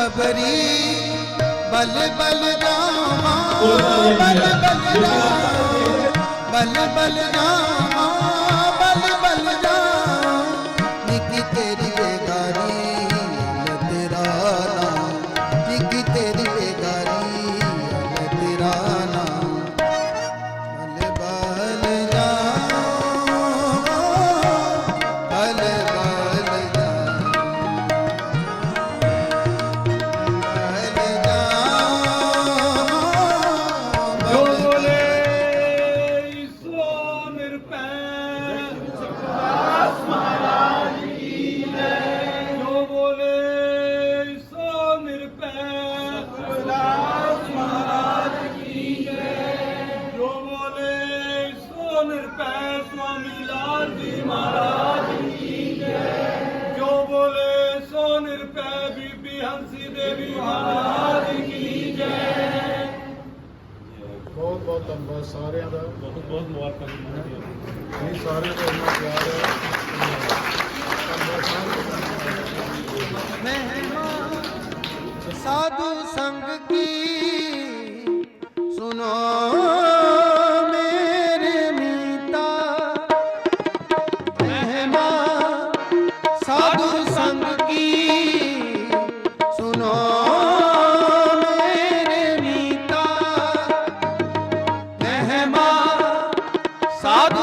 ਖਬਰੀ ਬਲ ਬਲ ਰਾਮਾ ਬਲ ਬਲ ਰਾਮਾ ਬਲ ਬਲ ਰਾਮਾ। ਨਿਰਭੈ ਸੁਆਮੀ ਲਾਲ ਜੀ ਮਹਾਰਾਜ ਕੀ। ਜੈ ਜੋ ਬੋਲੇ ਸੋ ਨਿਰਭੈ ਬੀਬੀ ਹੰਸੀ ਦੇਵੀ ਮਹਾਰਾਜ ਕੀ। ਜੈ ਬਹੁਤ ਬਹੁਤ ਧੰਨਵਾਦ ਸਾਰਿਆਂ ਦਾ। ਬਹੁਤ ਬਹੁਤ ਮੁਬਾਰਕਾਂ ਜੀ ਇਹ ਸਾਰਿਆਂ ਦਾ ਇੰਨਾ ਪਿਆਰ ਹੈ। ਧੰਨਵਾਦ। ਸਾਧੂ ਸੰਗ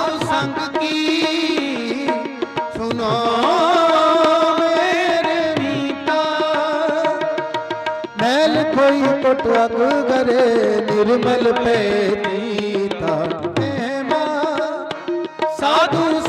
ਸਾਧੂ ਸੰਗ ਕੀ? ਸੁਨੋ ਮੇਰੇ ਮੀਤਾ। ਮੈਲ ਕੋਈ ਟੁੱਟ ਅਗ ਕਰੇ ਨਿਰਮਲ ਪੈ ਨੀਤਾ ਮਹਿਮਾ ਸਾਧੂ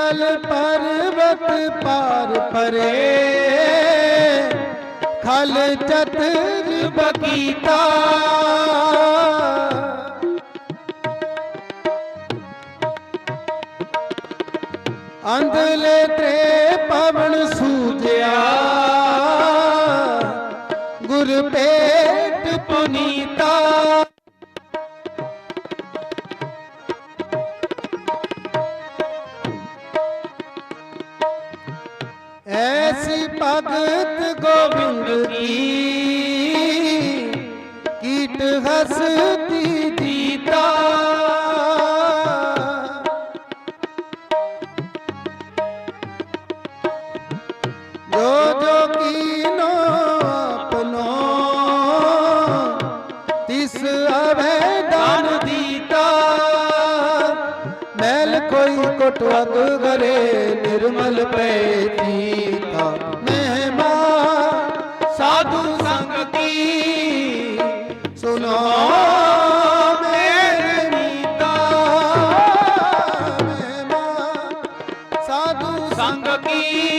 ਪਿੰਗਲ ਪਰਬਤ ਪਾਰ ਪਰੇ ਖਲ ਚਤਰ ਬਗੀਤਾ ਅੰਧਲੇ ਤੇ ਪਵਨ ਸੂਜਿਆ। ਗੁਰ ਪੇਟ ਪੁਨੀਤਾ। ਭਗਤ ਗੋਬਿੰਦ ਕੀ ਕੀਟ ਹਸਤੀ ਜੀਤਾ ਜੋ ਜੋ ਕੀਨੋ ਆਪਨੋ, ਤਿਸ ਅਵੇ ਦਾਨ ਦੀਤਾ। ਮੈਲ ਕੋਈ ਕੋਟ ਅਗ ਗਰੇ ਨਿਰਮਲ ਪੈ ਜੀਤਾ। ਸਾਧੂ ਸੰਗ ਕੀ? ਸੁਨੋ ਮੇਰੇ ਮੀਤਾ ਮਹਿਮਾ ਸਾਧੂ ਸੰਗ ਕੀ?